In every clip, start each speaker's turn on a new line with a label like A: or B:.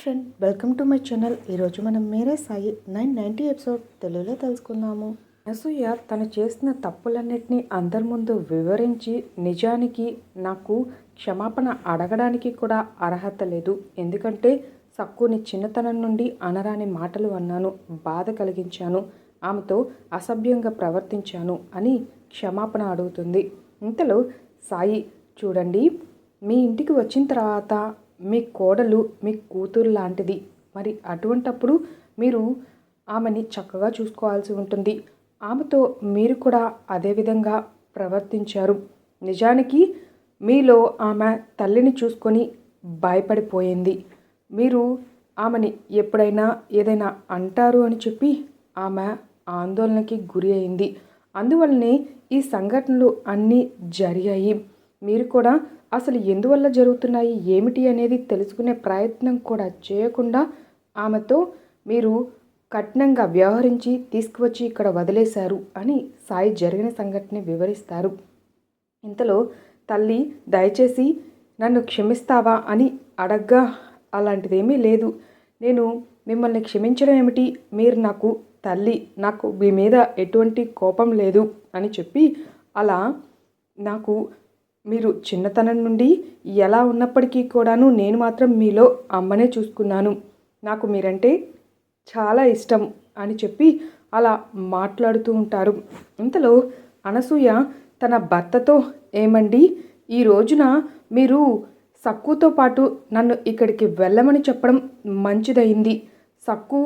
A: Friend welcome to my channel. ఈరోజు మనం Mere Sai nine ninety episode తెలుగులో తెలుసుకుందాము. అనసూయ తను చేసిన తప్పులన్నిటినీ అందరి ముందు వివరించి నిజానికి నాకు క్షమాపణ అడగడానికి కూడా అర్హత లేదు. ఎందుకంటే సక్కుని చిన్నతనం నుండి అనరాని మాటలు అన్నాను బాధ కలిగించాను ఆమెతో అసభ్యంగా ప్రవర్తించాను అని క్షమాపణ అడుగుతుంది. ఇంతలో సాయి చూడండి మీ ఇంటికి వచ్చిన తర్వాత మీ కోడలు మీ కూతురు లాంటిది. మరి అటువంటప్పుడు మీరు ఆమెని చక్కగా చూసుకోవాల్సి ఉంటుంది. ఆమెతో మీరు కూడా అదే విధంగా ప్రవర్తించారు. నిజానికి మీలో ఆమె తల్లిని చూసుకొని భయపడిపోయింది. మీరు ఆమెని ఎప్పుడైనా ఏదైనా అంటారు అని చెప్పి ఆమె ఆందోళనకి గురి అయింది. అందువల్లనే ఈ సంఘటనలు అన్నీ జరిగాయి. మీరు కూడా అసలు ఎందువల్ల జరుగుతున్నాయి ఏమిటి అనేది తెలుసుకునే ప్రయత్నం కూడా చేయకుండా ఆమెతో మీరు కఠినంగా వ్యవహరించి తీసుకువచ్చి ఇక్కడ వదిలేశారు అని సాయి జరిగిన సంఘటన వివరిస్తారు. ఇంతలో తల్లి దయచేసి నన్ను క్షమిస్తావా అని అడగ్గా అలాంటిదేమీ లేదు. నేను మిమ్మల్ని క్షమించడం ఏమిటి? మీరు నాకు తల్లి నాకు మీ మీద ఎటువంటి కోపం లేదు అని చెప్పి అలా నాకు మీరు చిన్నతనం నుండి ఎలా ఉన్నప్పటికీ కూడాను నేను మాత్రం మీలో అమ్మనే చూసుకున్నాను. నాకు మీరంటే చాలా ఇష్టం అని చెప్పి అలా మాట్లాడుతూ ఉంటారు. ఇంతలో అనసూయ తన భర్తతో ఏమండి ఈ రోజున మీరు సక్కుతో పాటు నన్ను ఇక్కడికి వెళ్ళమని చెప్పడం మంచిదైంది సక్కు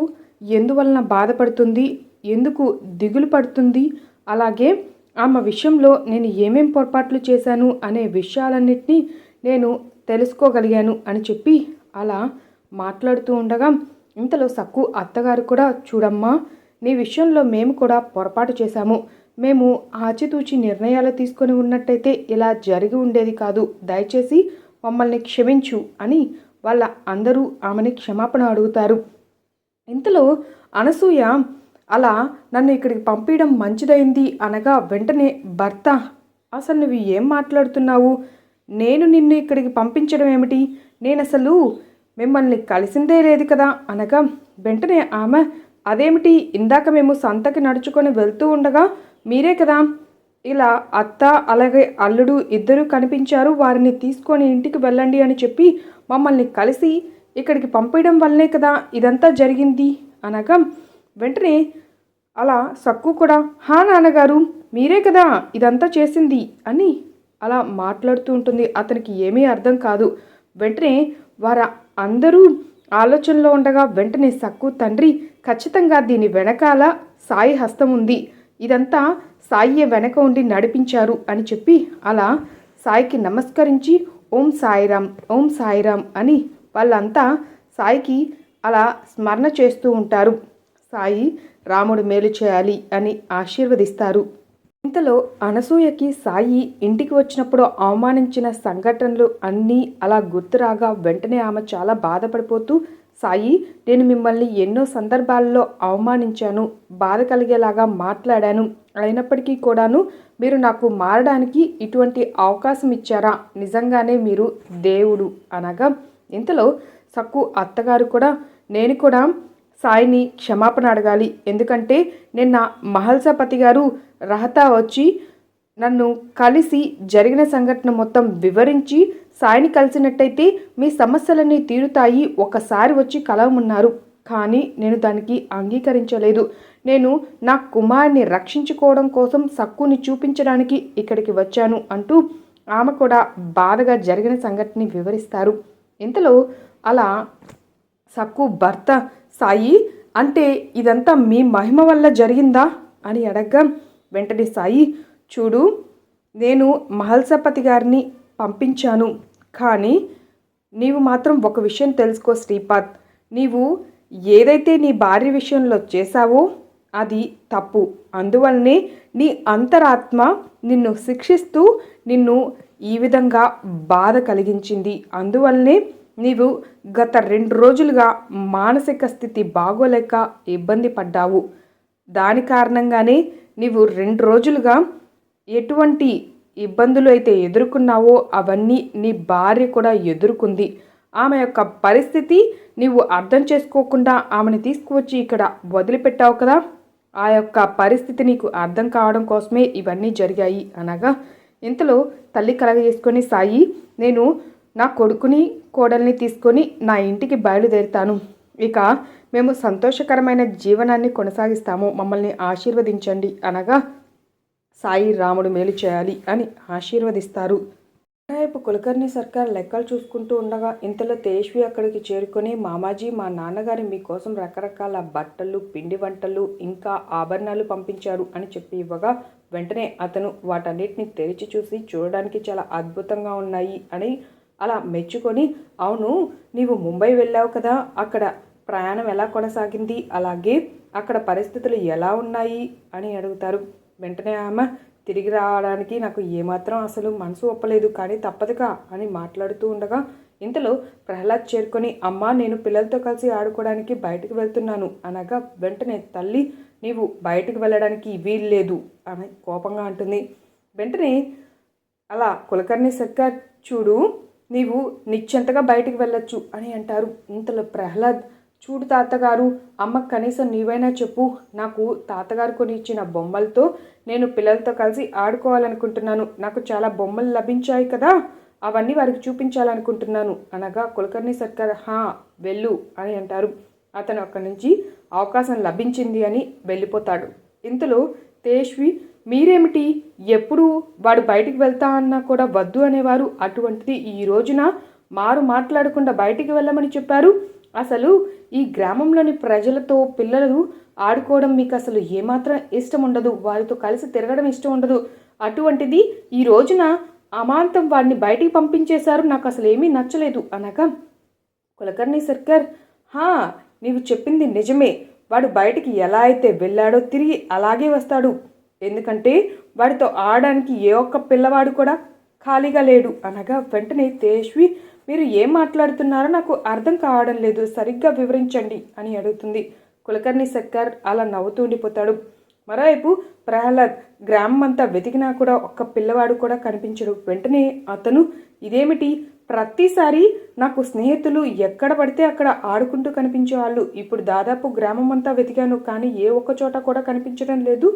A: ఎందువలన బాధపడుతుంది? ఎందుకు దిగులు పడుతుంది? అలాగే ఆమె విషయంలో నేను ఏమేం పొరపాట్లు చేశాను అనే విషయాలన్నింటినీ నేను తెలుసుకోగలిగాను అని చెప్పి అలా మాట్లాడుతూ ఉండగా ఇంతలో సక్కు అత్తగారు కూడా చూడమ్మా నీ విషయంలో మేము కూడా పొరపాటు చేశాము. మేము ఆచితూచి నిర్ణయాలు తీసుకొని ఉన్నట్టయితే ఇలా జరిగి ఉండేది కాదు. దయచేసి మమ్మల్ని క్షమించు అని వాళ్ళ అందరూ ఆమెని క్షమాపణ అడుగుతారు. ఇంతలో అనసూయ అలా నన్ను ఇక్కడికి పంపించడం మంచిదైంది అనగా వెంటనే భర్త అసలు నువ్వు ఏం మాట్లాడుతున్నావు? నేను నిన్ను ఇక్కడికి పంపించడం ఏమిటి? నేను అసలు మిమ్మల్ని కలిసిందే లేదు కదా? అనగా వెంటనే ఆమె అదేమిటి? ఇందాక మేము సంతకి నడుచుకొని వెళ్తూ ఉండగా మీరే కదా? ఇలా అత్త అలాగే అల్లుడు ఇద్దరు కనిపించారు. వారిని తీసుకొని ఇంటికి వెళ్ళండి అని చెప్పి మమ్మల్ని కలిసి ఇక్కడికి పంపించడం వల్లనే కదా ఇదంతా జరిగింది. అనగా వెంటనే అలా సక్కు కూడా హా నాన్నగారు మీరే కదా ఇదంతా చేసింది అని అలా మాట్లాడుతూ ఉంటుంది. అతనికి ఏమీ అర్థం కాదు. వెంటనే వారు అందరూ ఆలోచనలో ఉండగా వెంటనే సక్కు తండ్రి ఖచ్చితంగా దీని వెనకాల సాయి హస్తం ఉంది. ఇదంతా సాయి వెనక ఉండి నడిపించారు అని చెప్పి అలా సాయికి నమస్కరించి ఓం సాయిరామ్ ఓం సాయిరామ్ అని వాళ్ళంతా సాయికి అలా స్మరణ చేస్తూ ఉంటారు. సాయి రాముడు మేలు చేయాలి అని ఆశీర్వదిస్తారు. ఇంతలో అనసూయకి సాయి ఇంటికి వచ్చినప్పుడు అవమానించిన సంఘటనలు అన్నీ అలా గుర్తురాగా వెంటనే ఆమె చాలా బాధపడిపోతూ సాయి నేను మిమ్మల్ని ఎన్నో సందర్భాల్లో అవమానించాను బాధ కలిగేలాగా మాట్లాడాను. అయినప్పటికీ కూడాను మీరు నాకు మారడానికి ఇటువంటి అవకాశం ఇచ్చారా? నిజంగానే మీరు దేవుడు. అనగా ఇంతలో సక్కు అత్తగారు కూడా నేను కూడా సాయిని క్షమాపణ అడగాలి. ఎందుకంటే నిన్న మహల్సాపతి గారు రహతా వచ్చి నన్ను కలిసి జరిగిన సంఘటన మొత్తం వివరించి సాయిని కలిసినట్టయితే మీ సమస్యలన్నీ తీరుతాయి. ఒకసారి వచ్చి కలవమున్నారు. కానీ నేను దానికి అంగీకరించలేదు. నేను నా కుమారుని రక్షించుకోవడం కోసం సక్కుని చూపించడానికి ఇక్కడికి వచ్చాను అంటూ ఆమె కూడా బాధగా జరిగిన సంఘటనని వివరిస్తారు. ఇంతలో అలా సక్కు భర్త సాయి అంటే ఇదంతా మీ మహిమ వల్ల జరిగిందా? అని అడగ్గా వెంటనే సాయి చూడు నేను మహల్సపతి గారిని పంపించాను. కానీ నీవు మాత్రం ఒక విషయం తెలుసుకో శ్రీపాద్. నీవు ఏదైతే నీ భార్య విషయంలో చేశావో అది తప్పు. అందువల్లనే నీ అంతరాత్మ నిన్ను శిక్షిస్తూ నిన్ను ఈ విధంగా బాధ కలిగించింది. అందువల్లనే నీవు గత రెండు రోజులుగా మానసిక స్థితి బాగోలేక ఇబ్బంది పడ్డావు. దాని కారణంగానే నీవు రెండు రోజులుగా ఎటువంటి ఇబ్బందులు అయితే ఎదుర్కొన్నావో అవన్నీ నీ భార్య కూడా ఎదుర్కొంది. ఆమె యొక్క పరిస్థితి నీవు అర్థం చేసుకోకుండా ఆమెను తీసుకువచ్చి ఇక్కడ వదిలిపెట్టావు కదా. ఆ యొక్క పరిస్థితి నీకు అర్థం కావడం కోసమే ఇవన్నీ జరిగాయి అనగా ఇంతలో తల్లి కలగజేసుకొని సాయి నేను నా కొడుకుని కోడల్ని తీసుకొని నా ఇంటికి బయలుదేరుతాను. ఇక మేము సంతోషకరమైన జీవనాన్ని కొనసాగిస్తాము. మమ్మల్ని ఆశీర్వదించండి అనగా సాయి రాముడు మేలు చేయాలి అని ఆశీర్వదిస్తారు. రేపు కులకర్ణి సర్కార్ లెక్కలు చూసుకుంటూ ఉండగా ఇంతలో తేజ్వి అక్కడికి చేరుకొని మామాజీ మా నాన్నగారి మీకోసం రకరకాల బట్టలు పిండి వంటలు ఇంకా ఆభరణాలు పంపించారు అని చెప్పి ఇవ్వగా వెంటనే అతను వాటన్నిటిని తెరిచి చూసి చూడడానికి చాలా అద్భుతంగా ఉన్నాయి అని అలా మెచ్చుకొని అవును నీవు ముంబై వెళ్ళావు కదా అక్కడ ప్రయాణం ఎలా కొనసాగింది? అలాగే అక్కడ పరిస్థితులు ఎలా ఉన్నాయి? అని అడుగుతారు. వెంటనే ఆమె తిరిగి రావడానికి నాకు ఏమాత్రం అసలు మనసు ఒప్పలేదు కానీ తప్పదుగా అని మాట్లాడుతూ ఉండగా ఇంతలో ప్రహ్లాద్ చేరుకొని అమ్మా నేను పిల్లలతో కలిసి ఆడుకోవడానికి బయటకు వెళ్తున్నాను అనగా వెంటనే తల్లి నీవు బయటకు వెళ్ళడానికి వీల్లేదు అని కోపంగా అంటుంది. వెంటనే అలా కులకర్ణి సర్కార్ చూడు నీవు నిశ్చంతగా బయటికి వెళ్ళొచ్చు అని అంటారు. ఇంతలో ప్రహ్లాద్ చూడు తాతగారు అమ్మ కనీసం నీవైనా చెప్పు నాకు తాతగారు కొని ఇచ్చిన బొమ్మలతో నేను పిల్లలతో కలిసి ఆడుకోవాలనుకుంటున్నాను. నాకు చాలా బొమ్మలు లభించాయి కదా అవన్నీ వారికి చూపించాలనుకుంటున్నాను. అనగా కులకర్ణి సర్కార్ హా వెళ్ళు అని అంటారు. అతను అక్కడి నుంచి అవకాశం లభించింది అని వెళ్ళిపోతాడు. ఇంతలో తేష్వి మీరేమిటి? ఎప్పుడు వాడు బయటికి వెళ్తా అన్నా కూడా వద్దు అనేవారు? అటువంటిది ఈ రోజున మారు మాట్లాడకుండా బయటికి వెళ్ళమని చెప్పారు. అసలు ఈ గ్రామంలోని ప్రజలతో పిల్లలు ఆడుకోవడం మీకు అసలు ఏమాత్రం ఇష్టం ఉండదు. వారితో కలిసి తిరగడం ఇష్టం ఉండదు. అటువంటిది ఈ రోజున అమాంతం వాడిని బయటికి పంపించేశారు. నాకు అసలు ఏమీ నచ్చలేదు. అనగా కులకర్ణి సర్కార్ హా నీవు చెప్పింది నిజమే. వాడు బయటికి ఎలా అయితే వెళ్ళాడో తిరిగి అలాగే వస్తాడు. ఎందుకంటే వాడితో ఆడడానికి ఏ ఒక్క పిల్లవాడు కూడా ఖాళీగా లేడు. అనగా వెంటనే తేజ్వి మీరు ఏం మాట్లాడుతున్నారో నాకు అర్థం కావడం లేదు సరిగ్గా వివరించండి అని అడుగుతుంది. కులకర్ణి సర్కార్ అలా నవ్వుతూ ఉండిపోతాడు. మరోవైపు ప్రహ్లాద్ గ్రామం అంతా వెతికినా కూడా ఒక్క పిల్లవాడు కూడా కనిపించడు. వెంటనే అతను ఇదేమిటి? ప్రతిసారి నాకు స్నేహితులు ఎక్కడ పడితే అక్కడ ఆడుకుంటూ కనిపించేవాళ్ళు. ఇప్పుడు దాదాపు గ్రామం అంతా వెతికాను కానీ ఏ ఒక్క చోట కూడా కనిపించడం లేదు.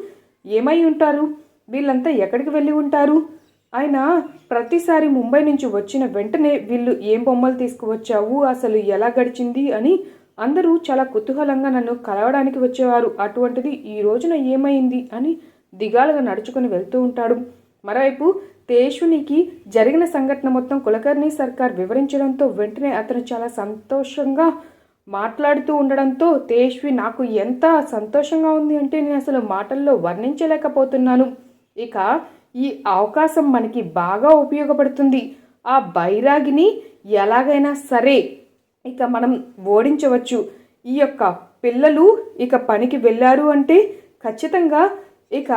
A: ఏమై ఉంటారు? వీళ్ళంతా ఎక్కడికి వెళ్ళి ఉంటారు? ఆయన ప్రతిసారి ముంబై నుంచి వచ్చిన వెంటనే వీళ్ళు ఏం బొమ్మలు తీసుకువచ్చావు? అసలు ఎలా గడిచింది? అని అందరూ చాలా కుతూహలంగా నన్ను కలవడానికి వచ్చేవారు. అటువంటిది ఈ రోజున ఏమైంది? అని దిగాలుగా నడుచుకుని వెళ్తూ ఉంటాడు. మరోవైపు తేషునికి జరిగిన సంఘటన మొత్తం కులకర్ణి సర్కార్ వివరించడంతో వెంటనే అతను చాలా సంతోషంగా మాట్లాడుతూ ఉండడంతో తేష్వి నాకు ఎంత సంతోషంగా ఉంది అంటే నేను అసలు మాటల్లో వర్ణించలేకపోతున్నాను. ఇక ఈ అవకాశం మనకి బాగా ఉపయోగపడుతుంది. ఆ బైరాగిని ఎలాగైనా సరే ఇక మనం ఓడించవచ్చు. ఈ యొక్క పిల్లలు ఇక పనికి వెళ్ళారు అంటే ఖచ్చితంగా ఇక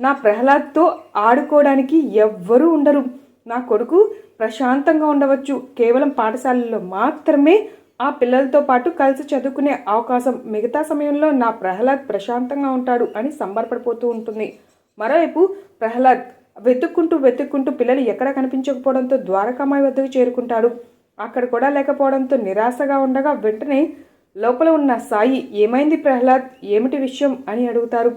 A: నా ప్రహ్లాద్తో ఆడుకోవడానికి ఎవ్వరూ ఉండరు. నా కొడుకు ప్రశాంతంగా ఉండవచ్చు. కేవలం పాఠశాలలో మాత్రమే ఆ పిల్లలతో పాటు కలిసి చదువుకునే అవకాశం మిగతా సమయంలో నా ప్రహ్లాద్ ప్రశాంతంగా ఉంటాడు అని సంబరపడిపోతూ ఉంటుంది. మరోవైపు ప్రహ్లాద్ వెతుక్కుంటూ వెతుక్కుంటూ పిల్లలు ఎక్కడ కనిపించకపోవడంతో ద్వారకామాయి వద్దకు చేరుకుంటాడు. అక్కడ కూడా లేకపోవడంతో నిరాశగా ఉండగా వెంటనే లోపల ఉన్న సాయి ఏమైంది ప్రహ్లాద్? ఏమిటి విషయం? అని అడుగుతారు.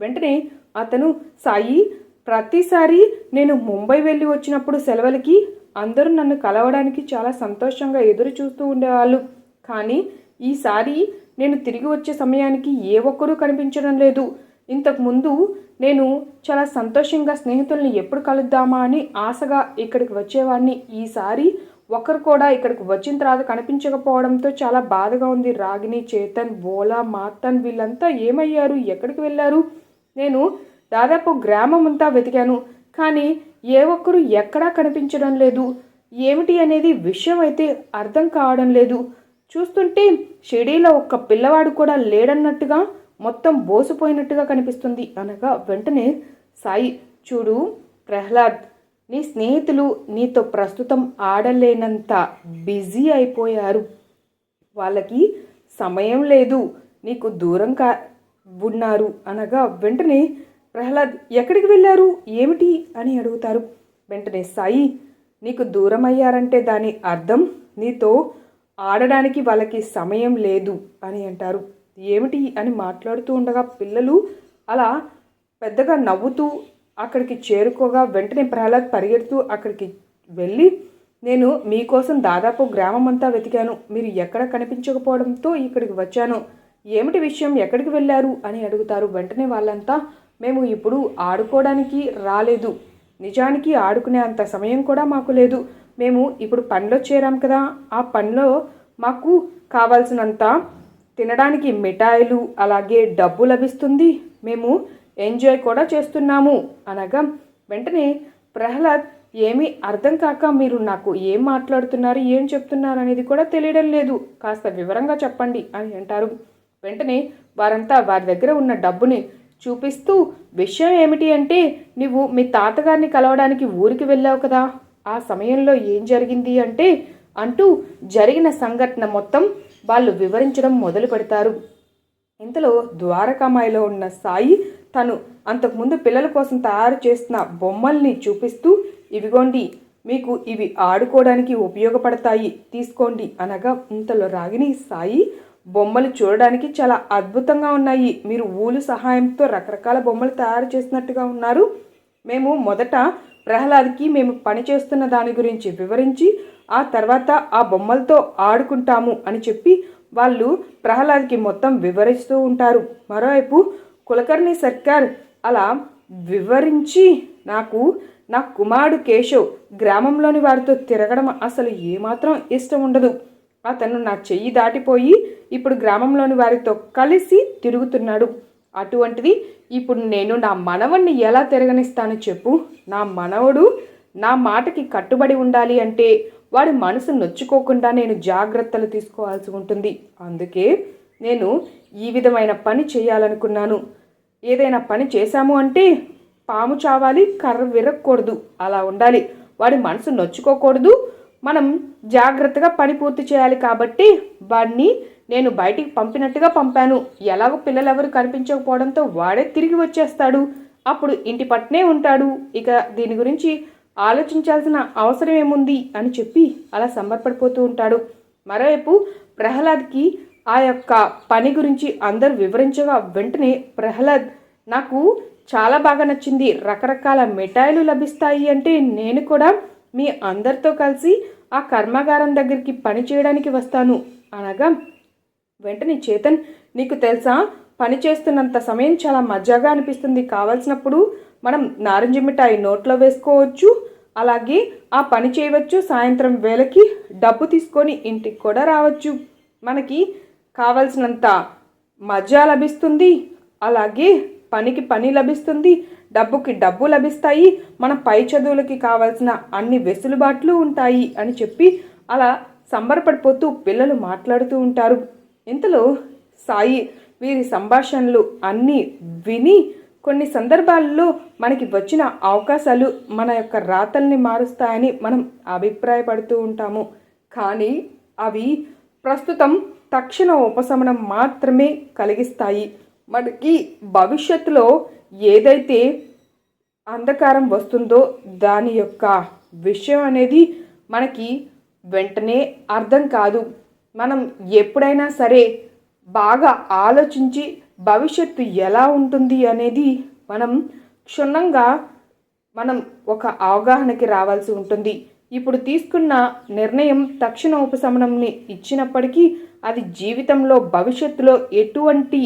A: వెంటనే అతను సాయి ప్రతిసారి నేను ముంబై వెళ్ళి వచ్చినప్పుడు సెలవులకి అందరూ నన్ను కలవడానికి చాలా సంతోషంగా ఎదురు చూస్తూ ఉండేవాళ్ళు. కానీ ఈసారి నేను తిరిగి వచ్చే సమయానికి ఏ ఒక్కరూ కనిపించడం లేదు. ఇంతకుముందు నేను చాలా సంతోషంగా స్నేహితుల్ని ఎప్పుడు కలుద్దామా అని ఆశగా ఇక్కడికి వచ్చేవాడిని. ఈసారి ఒకరు కూడా ఇక్కడికి వచ్చిన తర్వాత కనిపించకపోవడంతో చాలా బాధగా ఉంది. రాగిని చేతన్ బోలా మాతన్ వీళ్ళంతా ఏమయ్యారు? ఎక్కడికి వెళ్ళారు? నేను దాదాపు గ్రామం అంతా వెతికాను. కానీ ఏ ఒక్కరు ఎక్కడా కనిపించడం లేదు. ఏమిటి అనేది విషయం అయితే అర్థం కావడం లేదు. చూస్తుంటే షిడీలో ఒక్క పిల్లవాడు కూడా లేడన్నట్టుగా మొత్తం బోసిపోయినట్టుగా కనిపిస్తుంది. అనగా వెంటనే సాయి చూడు ప్రహ్లాద్ నీ స్నేహితులు నీతో ప్రస్తుతం ఆడలేనంత బిజీ అయిపోయారు. వాళ్ళకి సమయం లేదు. నీకు దూరం కా ఉన్నారు. అనగా వెంటనే ప్రహ్లాద్ ఎక్కడికి వెళ్ళారు? ఏమిటి? అని అడుగుతారు. వెంటనే సాయి నీకు దూరం అయ్యారంటే దాని అర్థం? నీతో ఆడడానికి వాళ్ళకి సమయం లేదు అని అంటారు. ఏమిటి? అని మాట్లాడుతూ ఉండగా పిల్లలు అలా పెద్దగా నవ్వుతూ అక్కడికి చేరుకోగా వెంటనే ప్రహ్లాద్ పరిగెడుతూ అక్కడికి వెళ్ళి నేను మీకోసం దాదాపు గ్రామం అంతా వెతికాను. మీరు ఎక్కడ కనిపించకపోవడంతో ఇక్కడికి వచ్చాను. ఏమిటి విషయం? ఎక్కడికి వెళ్ళారు? అని అడుగుతారు. వెంటనే వాళ్ళంతా మేము ఇప్పుడు ఆడుకోవడానికి రాలేదు. నిజానికి ఆడుకునే అంత సమయం కూడా మాకు లేదు. మేము ఇప్పుడు పనిలో చేరాం కదా. ఆ పనిలో మాకు కావాల్సినంత తినడానికి మిఠాయిలు అలాగే డబ్బు లభిస్తుంది. మేము ఎంజాయ్ కూడా చేస్తున్నాము. అనగా వెంటనే ప్రహ్లాద్ ఏమీ అర్థం కాక మీరు నాకు ఏం మాట్లాడుతున్నారు ఏం చెప్తున్నారు అనేది కూడా తెలియడం లేదు. కాస్త వివరంగా చెప్పండి అని అంటారు. వెంటనే వారంతా వారి దగ్గర ఉన్న డబ్బుని చూపిస్తూ విషయం ఏమిటి అంటే నువ్వు మీ తాతగారిని కలవడానికి ఊరికి వెళ్ళావు కదా. ఆ సమయంలో ఏం జరిగింది అంటే అంటూ జరిగిన సంఘటన మొత్తం వాళ్ళు వివరించడం మొదలు పెడతారు. ఇంతలో ద్వారకామాయిలో ఉన్న సాయి తను అంతకుముందు పిల్లల కోసం తయారు చేసిన బొమ్మల్ని చూపిస్తూ ఇవిగోండి మీకు ఇవి ఆడుకోవడానికి ఉపయోగపడతాయి. తీసుకోండి అనగా ఇంతలో రాగిని సాయి బొమ్మలు చూడడానికి చాలా అద్భుతంగా ఉన్నాయి. మీరు ఊలు సహాయంతో రకరకాల బొమ్మలు తయారు చేసినట్టుగా ఉన్నారు. మేము మొదట ప్రహ్లాద్కి మేము పని చేస్తున్న దాని గురించి వివరించి ఆ తర్వాత ఆ బొమ్మలతో ఆడుకుంటాము అని చెప్పి వాళ్ళు ప్రహ్లాద్కి మొత్తం వివరిస్తూ ఉంటారు. మరోవైపు కులకర్ణి సర్కార్ అలా వివరించి నాకు నా కుమారుడు కేశవ్ గ్రామంలోని వారితో తిరగడం అసలు ఏమాత్రం ఇష్టం ఉండదు. అతను నా చెయ్యి దాటిపోయి ఇప్పుడు గ్రామంలోని వారితో కలిసి తిరుగుతున్నాడు. అటువంటిది ఇప్పుడు నేను నా మనవణ్ణి ఎలా తిరగనిస్తాను చెప్పు? నా మనవడు నా మాటకి కట్టుబడి ఉండాలి అంటే వాడి మనసు నొచ్చుకోకుండా నేను జాగ్రత్తలు తీసుకోవాల్సి ఉంటుంది. అందుకే నేను ఈ విధమైన పని చేయాలనుకున్నాను. ఏదైనా పని చేశాము అంటే పాము చావాలి కర్ర విరగకూడదు అలా ఉండాలి. వాడి మనసు నొచ్చుకోకూడదు. మనం జాగ్రత్తగా పని పూర్తి చేయాలి కాబట్టి వాడిని నేను బయటికి పంపినట్టుగా పంపాను. ఎలాగో పిల్లలు ఎవరు కనిపించకపోవడంతో వాడే తిరిగి వచ్చేస్తాడు. అప్పుడు ఇంటి పట్టునే ఉంటాడు. ఇక దీని గురించి ఆలోచించాల్సిన అవసరం ఏముంది అని చెప్పి అలా సంబరపడిపోతూ ఉంటాడు. మరోవైపు ప్రహ్లాద్కి ఆ యొక్క పని గురించి అందరూ వివరించగా వెంటనే ప్రహ్లాద్ నాకు చాలా బాగా నచ్చింది. రకరకాల మిఠాయిలు లభిస్తాయి అంటే నేను కూడా మీ అందరితో కలిసి ఆ కర్మాగారం దగ్గరికి పని చేయడానికి వస్తాను. అనగా వెంటనే చేతన్ నీకు తెలుసా? పని చేస్తున్నంత సమయం చాలా మజాగా అనిపిస్తుంది. కావలసినప్పుడు మనం నారింజ మిఠాయి నోట్లో వేసుకోవచ్చు. అలాగే ఆ పని చేయవచ్చు. సాయంత్రం వేళకి డబ్బు తీసుకొని ఇంటికి కూడా రావచ్చు. మనకి కావలసినంత మజా లభిస్తుంది. అలాగే పనికి పని లభిస్తుంది. డబ్బుకి డబ్బు లభిస్తాయి మన పై చదువులకి కావాల్సిన అన్ని వెసులుబాట్లు ఉంటాయి అని చెప్పి అలా సంబరపడిపోతూ పిల్లలు మాట్లాడుతూ ఉంటారు. ఇంతలో సాయి వీరి సంభాషణలు అన్నీ విని కొన్ని సందర్భాల్లో మనకి వచ్చిన అవకాశాలు మన యొక్క రాతల్ని మారుస్తాయని మనం అభిప్రాయపడుతూ ఉంటాము. కానీ అవి ప్రస్తుతం తక్షణ ఉపశమనం మాత్రమే కలిగిస్తాయి. మనకి భవిష్యత్తులో ఏదైతే అంధకారం వస్తుందో దాని యొక్క విషయం అనేది మనకి వెంటనే అర్థం కాదు. మనం ఎప్పుడైనా సరే బాగా ఆలోచించి భవిష్యత్తు ఎలా ఉంటుంది అనేది మనం క్షుణ్ణంగా మనం ఒక అవగాహనకి రావాల్సి ఉంటుంది. ఇప్పుడు తీసుకున్న నిర్ణయం తక్షణ ఉపశమనంని ఇచ్చినప్పటికీ అది జీవితంలో భవిష్యత్తులో ఎటువంటి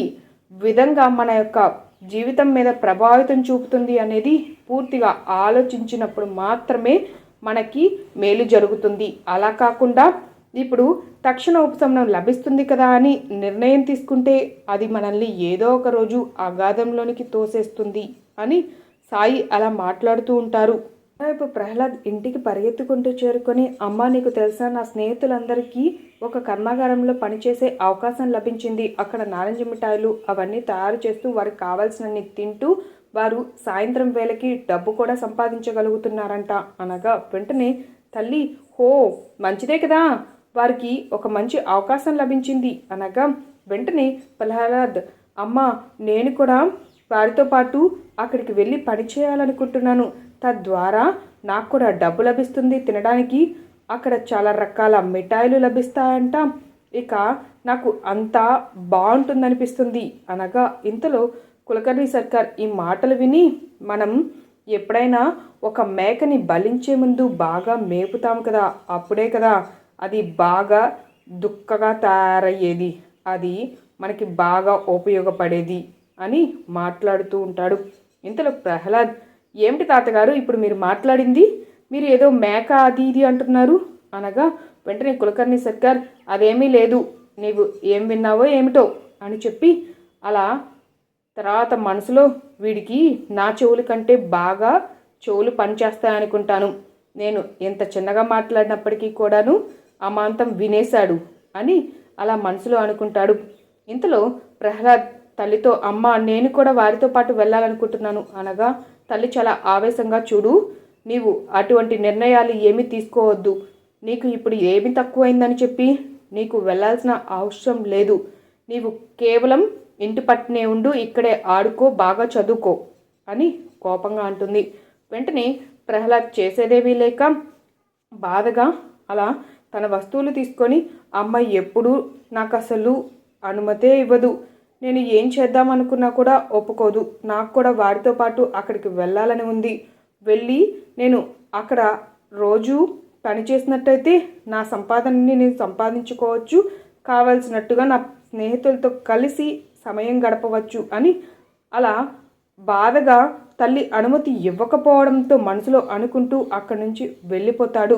A: విధంగా మన యొక్క జీవితం మీద ప్రభావితం చూపుతుంది అనేది పూర్తిగా ఆలోచించినప్పుడు మాత్రమే మనకి మేలు జరుగుతుంది. అలా కాకుండా ఇప్పుడు తక్షణ ఉపశమనం లభిస్తుంది కదా అని నిర్ణయం తీసుకుంటే అది మనల్ని ఏదో ఒక రోజు అగాధంలోనికి తోసేస్తుంది అని సాయి అలా మాట్లాడుతూ ఉంటారు. మరోవైపు ప్రహ్లాద్ ఇంటికి పరిగెత్తుకుంటూ చేరుకొని అమ్మ నీకు తెలుసా నా స్నేహితులందరికీ ఒక కర్మాగారంలో పనిచేసే అవకాశం లభించింది. అక్కడ నారింజ మిఠాయిలు అవన్నీ తయారు చేస్తూ వారికి కావాల్సినన్ని తింటూ వారు సాయంత్రం వేళకి డబ్బు కూడా సంపాదించగలుగుతున్నారంట. అనగా వెంటనే తల్లి హో మంచిదే కదా. వారికి ఒక మంచి అవకాశం లభించింది. అనగా వెంటనే ప్రహ్లాద్ అమ్మ నేను కూడా వారితో పాటు అక్కడికి వెళ్ళి పని చేయాలనుకుంటున్నాను. తద్వారా నాకు కూడా డబ్బు లభిస్తుంది తినడానికి. అక్కడ చాలా రకాల మిఠాయిలు లభిస్తాయంట. ఇక నాకు అంతా బాగుంటుందనిపిస్తుంది అనగా ఇంతలో కులకర్ణి సర్కార్ ఈ మాటలు విని మనం ఎప్పుడైనా ఒక మేకని బలించే ముందు బాగా మేపుతాం కదా అప్పుడే కదా అది బాగా దుక్కగా తయారయ్యేది. అది మనకి బాగా ఉపయోగపడేది అని మాట్లాడుతూ ఉంటాడు. ఇంతలో ప్రహ్లాద్ ఏమిటి తాతగారు ఇప్పుడు మీరు మాట్లాడింది? మీరు ఏదో మేక అది ఇది అంటున్నారు? అనగా వెంటనే కులకర్ణి సర్కార్ అదేమీ లేదు నీవు ఏం విన్నావో ఏమిటో అని చెప్పి అలా తర్వాత మనసులో వీడికి నా చెవుల కంటే బాగా చెవులు పనిచేస్తాయనుకుంటాను నేను ఎంత చిన్నగా మాట్లాడినప్పటికీ కూడాను అమాంతం వినేశాడు అని అలా మనసులో అనుకుంటాడు. ఇంతలో ప్రహ్లాద్ తల్లితో అమ్మ నేను కూడా వారితో పాటు వెళ్ళాలనుకుంటున్నాను అనగా తల్లి చాలా ఆవేశంగా చూడు నీవు అటువంటి నిర్ణయాలు ఏమీ తీసుకోవద్దు. నీకు ఇప్పుడు ఏమి తక్కువైందని చెప్పి నీకు వెళ్ళాల్సిన అవసరం లేదు. నీవు కేవలం ఇంటి పట్టునే ఉండు ఇక్కడే ఆడుకో బాగా చదువుకో అని కోపంగా అంటుంది. వెంటనే ప్రహ్లాద్ చేసేదేమీ లేక బాధగా అలా తన వస్తువులు తీసుకొని అమ్మాయి ఎప్పుడూ నాకు అసలు అనుమతే ఇవ్వదు. నేను ఏం చేద్దామనుకున్నా కూడా ఒప్పుకోదు. నాకు కూడా వారితో పాటు అక్కడికి వెళ్ళాలని ఉంది. వెళ్ళి నేను అక్కడ రోజు పని చేసినట్టయితే నా సంపాదనని నేను సంపాదించుకోవచ్చు. కావలసినట్టుగా నా స్నేహితులతో కలిసి సమయం గడపవచ్చు అని అలా బాధగా తల్లి అనుమతి ఇవ్వకపోవడంతో మనసులో అనుకుంటూ అక్కడి నుంచి వెళ్ళిపోతాడు.